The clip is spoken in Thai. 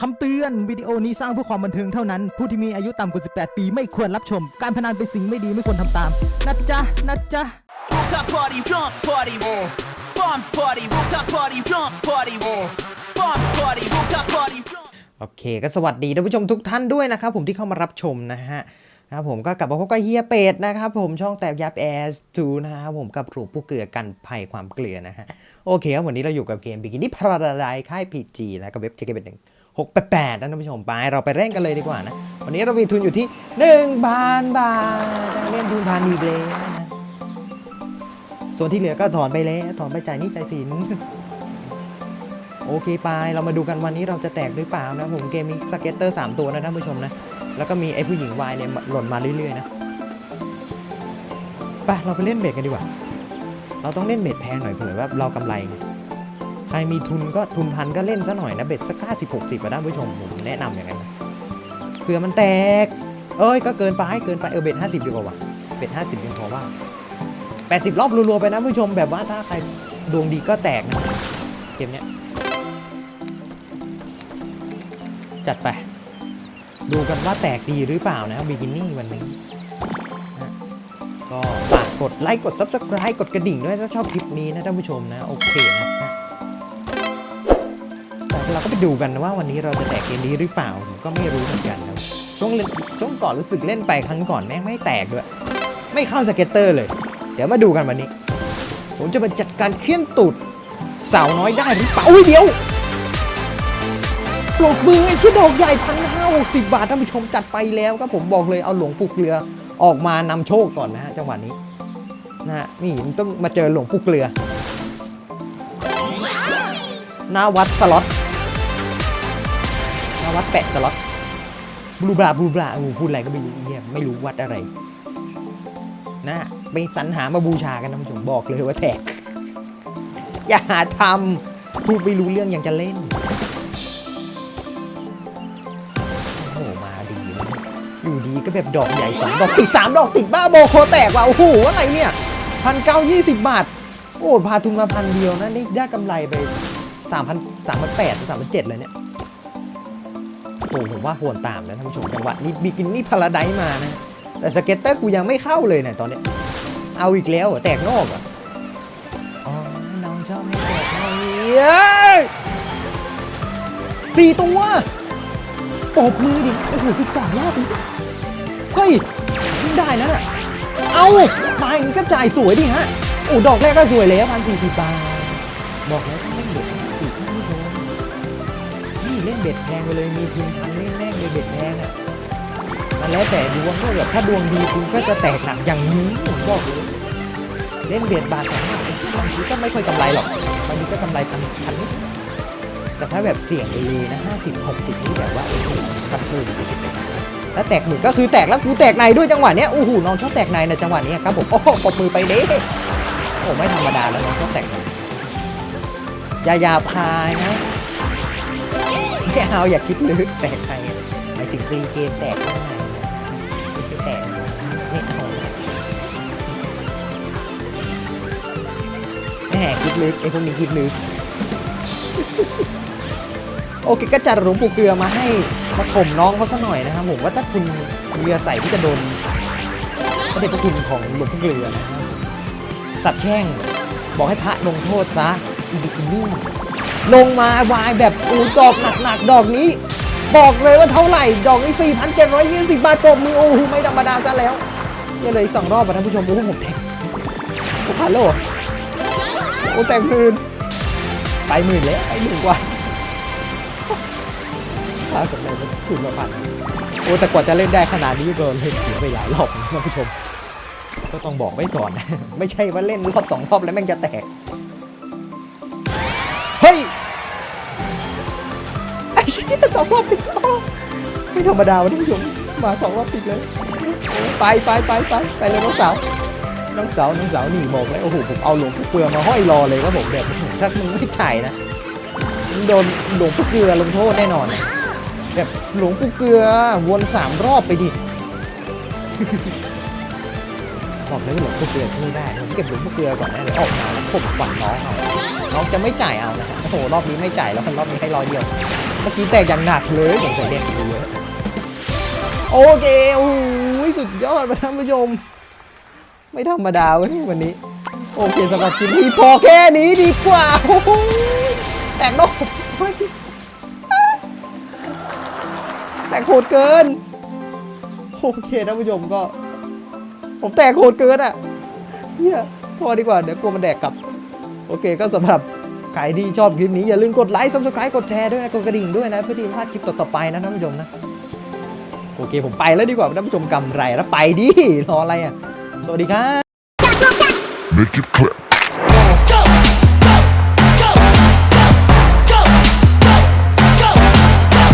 คำเตือนวิดีโอนี้สร้างเพื่อความบันเทิงเท่านั้น ผู้ที่มีอายุต่ำกว่า 18 ปีไม่ควรรับชม การพนันเป็นสิ่งไม่ดีไม่ควรทำตาม นะจ๊ะ นะจ๊ะ Rooftop party, jump party, bomb party, rooftop party, jump party, bomb party, rooftop party, jump. โอเค ก็สวัสดีท่านผู้ชมทุกท่านด้วยนะครับผมที่เข้ามารับชมนะฮะนะครับผมก็กลับมาพบกับเฮียเป็ดนะครับผมช่องแตบยับแอสทูนะครับผมกับหลูผู้เกลือกันภัยความเกลือนะฮะโอเคครับวันนี้เราอยู่กับเกมบิกินี่พาราไดค่ายพีจีนะกับเว็บเจเกเป็นหนึ่ง หกแปดแปดนะท่านผู้ชมไป เราไปเล่นกันเลยดีกว่านะ วันนี้เรามีทุนอยู่ที่หนึ่งพันบาทเล่นทุนพันอีกแล้วนะส่วนที่เหลือก็ถอนไปแล้วถอนไปจ่ายนี่จ่ายสิน โอเคไปเรามาดูกันวันนี้เราจะแตกหรือเปล่านะผมเกมมีสเก็ตเตอร์ 3 ตัวนะท่านผู้ชมนะแล้วก็มีไอ้ผู้หญิงวายเนี่ยหล่นมาเรื่อยๆนะไปเราไปเล่นเบ็ดกันดีกว่า เราต้องเล่นเบ็ดแพงหน่อยเผื่อว่าเรากำไรไง ใครมีทุนก็ทุนพันก็เล่นซะหน่อยนะเบ็ดสักห้าสิบหกสิบท่านผู้ชมผมแนะนำอย่างนั้นนะเผื่อมันแตก เอ้ยก็เกินไปเกินไปเออเบ็ดห้าสิบดีกว่าว่ะเบ็ดห้าสิบยังพอว่าแปดสิบรอบรัวๆไปนะผู้ชมแบบว่าถ้าใครดวงดีก็แตกนะเกมเนี้ยจัดไป ดูกันว่าแตกดีหรือเปล่านะบิกินี่วันนี้ก็ฝากกดไลค์กด Subscribe กดกระดิ่งด้วยถ้าชอบคลิปนี้นะท่านผู้ชมนะ โอเคนะ ดูกันนะว่าวันนี้เราจะแตกเกมนี้หรือเปล่าผมก็ไม่รู้เหมือนกันนะช่วงช่วงก่อนรู้สึกเล่นไปครั้งก่อนแม่งไม่แตกด้วย ไม่เข้าสเก็ตเตอร์เลย เดี๋ยวมาดูกันวันนี้ ผมจะมาจัดการเคลื่อนตูดสาวน้อยได้หรือเปล่าอุ้ยเดี๋ยวปลกมือไอ้ที่ดอกใหญ่พันห้าหกสิบาทท่านผู้ชมจัดไปแล้วครับผมบอกเลยเอาหลวงปู่เกลือออกมานำโชคก่อนนะฮะจังหวะนี้นะฮะนี่มันต้องมาเจอหลวงปู่เกลือหน้าวัดสล็อตาวัดแปะสล็อตบลูบลาบลูบลาอูพูดอะไรก็ไม่รู้เยี่ยไม่รู้วัดอะไร นะฮะไปสรรหามาบูชากันท่านผู้ชมบอกเลยว่าแตก อย่าหาทำพูดไม่รู้เรื่องยังจะเล่น โอ้โห มาดีนะอยู่ดีก็แบบดอกใหญ่สองดอกติดสามดอกติดบ้าโบโคแตกว่ะโอ้โหอะไรเนี่ยพันเก้ายี่สิบบาท โอ้พาทุนมาพันเดียวนะนี่ได้กำไรไปสามพันสามพันแปดสามพันเจ็ดเลยเนี่ย โอ้ผมว่าควรตามนะท่านผู้ชมจังหวะนี้บิกินี่พาราไดมานะ แต่สเก็ตเตอร์กูยังไม่เข้าเลยเนี่ยตอนเนี้ยเอาอีกแล้วแตกนอกอ๋อน้องชอบให้แตกนอกเย้สี่ตัวปรบมือดิโอ้โหสิบสองรอบดิเฮ้ยได้นั่นอะเอามาอันนี้ก็จ่ายสวยดิฮะโอ้ดอกแรกก็สวยแล้วพันสี่สิบบาทบอกแล้ว เล่นเบ็ดแพงไปเลยมีทุนพันเล่นแม่งเลยเบ็ดแพงอะมันแล้วแต่ดวงก็แบบถ้าดวงดีคุณก็จะแตกหนักอย่างนี้ผมบอกเลยเล่นเบ็ดบาทสองบาทบางทีก็ไม่ค่อยกำไรหรอกบางทีก็กำไรพันพันนิดแต่ถ้าแบบเสี่ยงไปเลยนะห้าสิบหกสิบนี่แบบว่าโอ้โหสับคูแล้วแตกหมื่นก็คือแตกแล้วกูแตกในด้วยจังหวะเนี้ยโอ้โหน้องชอบแตกในในะจังหวะนี้ครับผมโอ้ปบมือไปเด้โอ้ไม่ธรรมดาแล้วน้องชอบแตกในยายาบคายนะ เอาอย่าคิดลึกแตกใครหมายถึงฟรีเกมแตกข้างในไม่ใช่แตกไม่เอาแหมคิดลึกไอ้พวกนี้คิดลึกโอเคก็จัดหลวงปู่เกลือมาให้มาข่มน้องเขาซะหน่อยนะครับผมว่าถ้าคุณเรือใส่ที่จะโดนพระเดชพระคุณของหลวงปู่เกลือนะครับสับแช่ง บอกให้พระลงโทษซะอีบิกินี่ ลงมาวายแบบอูดอกหนักๆ ดอกนี้ บอกเลยว่าเท่าไหร่ ดอกนี้4,720 บาทปรบมือโอ้โหไม่ธรรมดาซะแล้วเนี่ยเลยอีกสองรอบอะท่านผู้ชมโอ้โหผมแทงโอ้พันแล้วเหรอโอ้แต่งหมื่นไปหมื่นแล้วไปหมื่นกว่าพาสำเร็จแล้วถึงมาพันโอ้แต่กว่าจะเล่นได้ขนาดนี้ก็เล่นถึงไปหลายรอบนะท่านผู้ชม ก็ต้องบอกไว้ก่อนนะไม่ใช่ว่าเล่นรอบสองรอบแล้วแม่งจะแตก ฮ้ยไอ้ชี้ยสองรอบติดโอ้ไม่ธรรมดาวะท่านผู้ชมมาสองรอบติดเลยไปไปไปไปไปเลยน้องสาวน้องสาวน้องสาวนี่บอกเลยโอ้โหผมเอาหลวงพ่อเปลือมาห้อยรอเลยว่าผมแบบถ้ามึงไม่ถ่ายนะมึงโดนหลวงพ่อเกลือลงโทษแน่นอนแบบหลวงปู่เกลือวนสามรอบไปดิ บอกเลยว่าหลวงปู่เกลือช่วยได้ผมเก็บหลวงปู่เกลือก่อนนะเดี๋ยวออกมาแล้วผมฝันน้องเอาน้องจะไม่จ่ายเอานะฮะโอ้โหรอบนี้ไม่จ่ายแล้วคนรอบนี้ให้ร้อยเดียวโอ้มื่อกี้แตกอย่างหนักเลยสงสัยเด็กเยอะโอเคโอ้ยสุดยอดมาท่านผู้ชมไม่ธรรมดาเว้ยวันนี้ โอเคสำหรับคลิปนี้พอแค่นี้ดีกว่าแตกนอกแตกโหดเกิน โอเคท่านผู้ชมก็ ผมแตกโหดเกินอะเฮียพอดีกว่าเดี๋ยวกลัวมันแดกกลับ โอเคก็สำหรับใครที่ชอบคลิปนี้อย่าลืมกดไลค์ subscribe กดแชร์ด้วยนะกดกระดิ่งด้วยนะเพื่อที่พลาดคลิปต่อๆไปนะท่านผู้ชมนะโอเคผมไปแล้วดีกว่าท่านผู้ชมกำไรแล้วไปดิรออะไรอะสวัสดีครับ Make it clap.